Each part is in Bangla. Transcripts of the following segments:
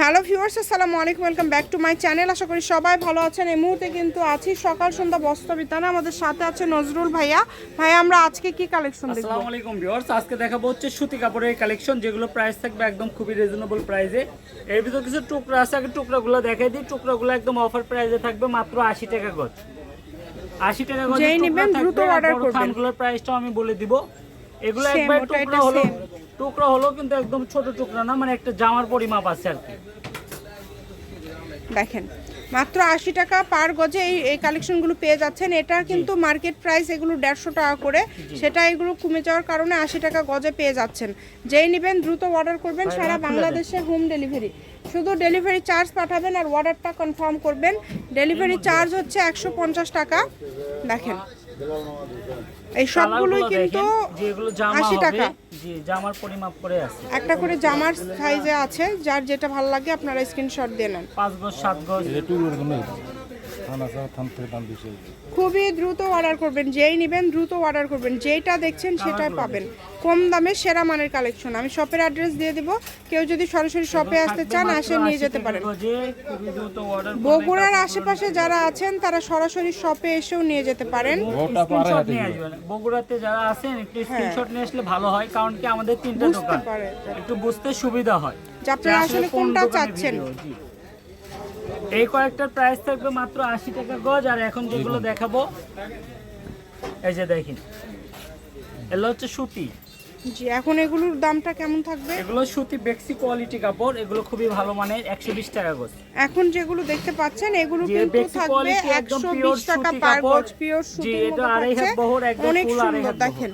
হ্যালো ভিউয়ার্স আসসালামু আলাইকুম welcome back to my channel. আশা করি সবাই ভালো আছেন। এই মুহূর্তে কিন্তু আছি সকাল সন্ধ্যা বস্ত্র বিতানে। আমাদের সাথে আছে নজরুল ভাইয়া। ভাইয়া আমরা আজকে কি কালেকশন দেখব? আসসালামু আলাইকুম ভিউয়ার্স আজকে দেখাবো হচ্ছে সুতি কাপড়ের কালেকশন যেগুলো প্রাইস থাকবে একদম খুবই রিজনেবল প্রাইসে এর ভিতর কিছু টুকরা আছে আগে টুকরাগুলো দেখাই দিই। টুকরাগুলো একদম অফার প্রাইসে থাকবে মাত্র আশি টাকা গজ। আশি টাকা গজ যেই নিবেন দ্রুত order করবেন। থানগুলোর প্রাইসটাও আমি বলে দিব। এগুলো একবার টুকরা হলো। টুকরা হলো কিন্তু একদম ছোট টুকরা না মানে একটা জামার পরিমাপ আছে আর কি। দেখেন মাত্র আশি টাকা পার গজে এই এই কালেকশনগুলো পেয়ে যাচ্ছেন। এটা কিন্তু মার্কেট প্রাইস এগুলো দেড়শো টাকা করে। সেটা এগুলো কমে যাওয়ার কারণে আশি টাকা গজে পেয়ে যাচ্ছেন। যেই নেবেন দ্রুত অর্ডার করবেন সারা বাংলাদেশে হোম ডেলিভারি শুধু ডেলিভারি চার্জ পাঠাবেন আর অর্ডারটা কনফার্ম করবেন। ডেলিভারি চার্জ হচ্ছে একশো পঞ্চাশ টাকা। দেখেন এই সবগুলোই কিন্তু যেগুলো জামা আশি টাকা। জি জামার পরিমাপ করে আছে। একটা করে জামার সাইজে আছে যার যেটা ভালো লাগে আপনারা স্ক্রিনশট দিয়ে নেন। পাঁচ গজ সাত গজ। খুবই দ্রুত অর্ডার করবেন যেই নেবেন দ্রুত অর্ডার করবেন যেইটা দেখছেন সেটাই পাবেন। কম দামে সেরা মানের কালেকশন আমি শপের অ্যাড্রেস দিয়ে দিব কেউ যদি সরাসরি শপে আসতে চান আসে নিয়ে যেতে পারেন। বগুড়ার আশেপাশে যারা আছেন তারা সরাসরি শপে এসেও নিয়ে যেতে পারেন। বগুড়াতে যারা আছেন একটু স্ক্রিনশট নিয়ে আসলে ভালো হয় কারণ কি আমাদের তিনটা বুঝতে দোকান। একটু বুঝতে সুবিধা হয়। যে আপনারা আসলে কোনটা চাচ্ছেন। এই কয়েকটার প্রাইস থাকবে মাত্র আশি টাকা গজ আর এখন যেগুলো দেখাবো এই যে দেখেন এগুলো হচ্ছে সুতি। জি এখন এগুলোর দামটা কেমন থাকবে? এগুলো সুতি বেক্সি কোয়ালিটি কাপড় এগুলো খুবই ভালো মানের একশো বিশ টাকা গজ। এখন যেগুলো দেখতে পাচ্ছেন এগুলো কিন্তু থাকবে কোয়ালিটি একদম একশো পিওর বিশ টাকা পার গজ পিওর জি সুতির এটা আড়াই হাত বহর একদম অনেক সুন্দর দেখেন।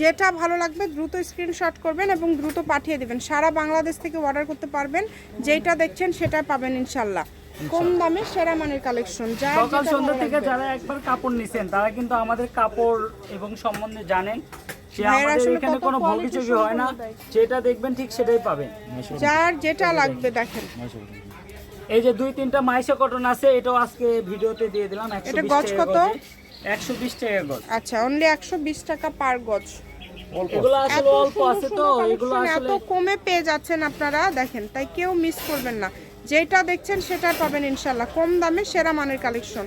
যেটা ভালো লাগবে দ্রুত স্ক্রিনশট করবেন এবং দ্রুত পাঠিয়ে দিবেন। সারা বাংলাদেশ থেকে অর্ডার করতে পারবেন যেটা দেখছেন সেটা পাবেন ইনশাল্লাহ। কম দামে সেরা মানের কালেকশন সকাল সন্ধ্যা থেকে যারা একবার কাপড় নিছেন তারা কিন্তু আমাদের কাপড় এবং সম্বন্ধে জানেন যে ভাইয়ের আমাদের আসলে এখানে কোনো quality হয় না। যেটা দেখবেন ঠিক সেটাই পাবেন। যার যেটা লাগবে দেখেন। এই যে দুই তিনটা মাইশা কটন আছে এটাও আজকে ভিডিওতে দিয়ে দিলাম। এটা গজ কত? একশো বিশ টাকা গজ। আচ্ছা অনলি টাকা পার গজ। এগুলো আসলে এত অল্প আছে তো এগুলো collection এত কমে পেয়ে যাচ্ছেন আপনারা। দেখেন তাই কেউ মিস করবেন না। যেটা দেখছেন সেটা পাবেন ইনশাল্লাহ কম দামে সেরা মানের কালেকশন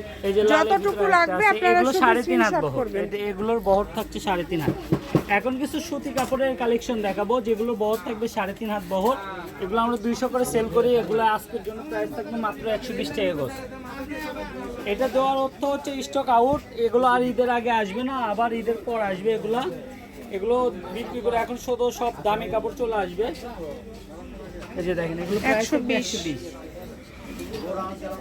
যতটুকু লাগবে আপনারা সাড়ে তিন হাত এগুলোর বহর থাকছে সাড়ে তিন হাত। এখন কিছু সুতি কাপড়ের কালেকশন দেখাবো যেগুলো বহর থাকবে সাড়ে তিন হাত বহর। এগুলো আমরা দুইশো করে সেল করি এগুলো আজকের জন্য প্রাইস থাকবে মাত্র একশো বিশ টাকা গোস এটা দেওয়ার অর্থ হচ্ছে স্টক আউট এগুলো আর ঈদের আগে আসবে না আবার ঈদের পর আসবে এগুলা। এগুলো বিক্রি করে এখন শুধু সব দামি কাপড় চলে আসবে। এই যে দেখেন এগুলো একশো বিশ।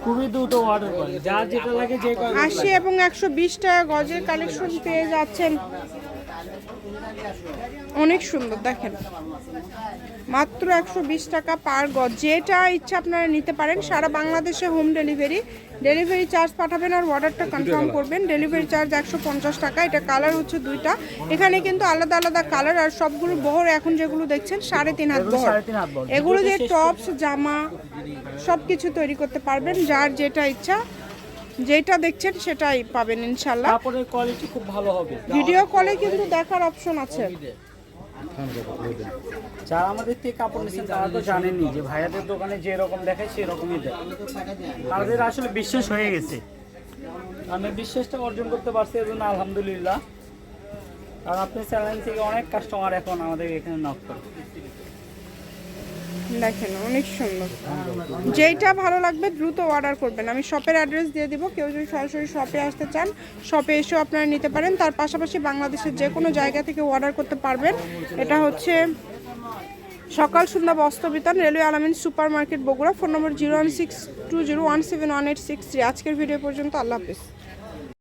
খুবই দ্রুত অর্ডার করেন। যার যেটা লাগে যে আশি এবং একশো বিশ টাকা গজের কালেকশন পেয়ে যাচ্ছেন। অনেক সুন্দর দেখেন। মাত্র একশো বিশ টাকা পার গজ। যেটা ইচ্ছা আপনারা নিতে পারেন সারা বাংলাদেশে হোম ডেলিভারি ডেলিভারি চার্জ পাঠাবেন আর অর্ডারটা কনফার্ম করবেন। ডেলিভারি চার্জ একশো পঞ্চাশ টাকা এটা কালার হচ্ছে দুইটা। এখানে কিন্তু আলাদা আলাদা কালার আর সবগুলো বহর এখন যেগুলো দেখছেন সাড়ে তিন হাত এগুলো বহর। সাড়ে তিন হাত বহর। এগুলো দিয়ে টপস জামা সব কিছু তৈরি করতে পারবেন যার যেটা ইচ্ছা। যেটা দেখছেন সেটাই পাবেন ইনশাল্লাহ কাপড়ের কোয়ালিটি খুব ভালো হবে। ভিডিও কলে কিন্তু দেখার অপশন আছে। যারা আমাদের থেকে কাপড় নিচ্ছেন তারা তো জানেনই যে ভাইয়াদের দোকানে যে রকম দেখায় সেই রকমই দেয়। তাদের আসলে বিশ্বাস হয়ে গেছে। আমি বিশ্বাসটা অর্জন করতে পারছি এজন্য আলহামদুলিল্লাহ। আর আপনি চ্যানেল থেকে অনেক কাস্টমার এখন আমাদের এখানে নক করে। দেখেন, অনেক সুন্দর। যেইটা ভালো লাগবে দ্রুত অর্ডার করবেন। আমি শপের অ্যাড্রেস দিয়ে দিব। কেউ যদি সরাসরি শপে আসতে চান শপে এসেও আপনারা নিতে পারেন। তার পাশাপাশি বাংলাদেশের যে কোনো জায়গা থেকে অর্ডার করতে পারবেন। এটা হচ্ছে Sokal Sondha Bostro Bitan railway Alamin super market Bogura, phone number zero one six two zero one seven one eight six three আজকের ভিডিও পর্যন্ত। আল্লাহ হাফিজ।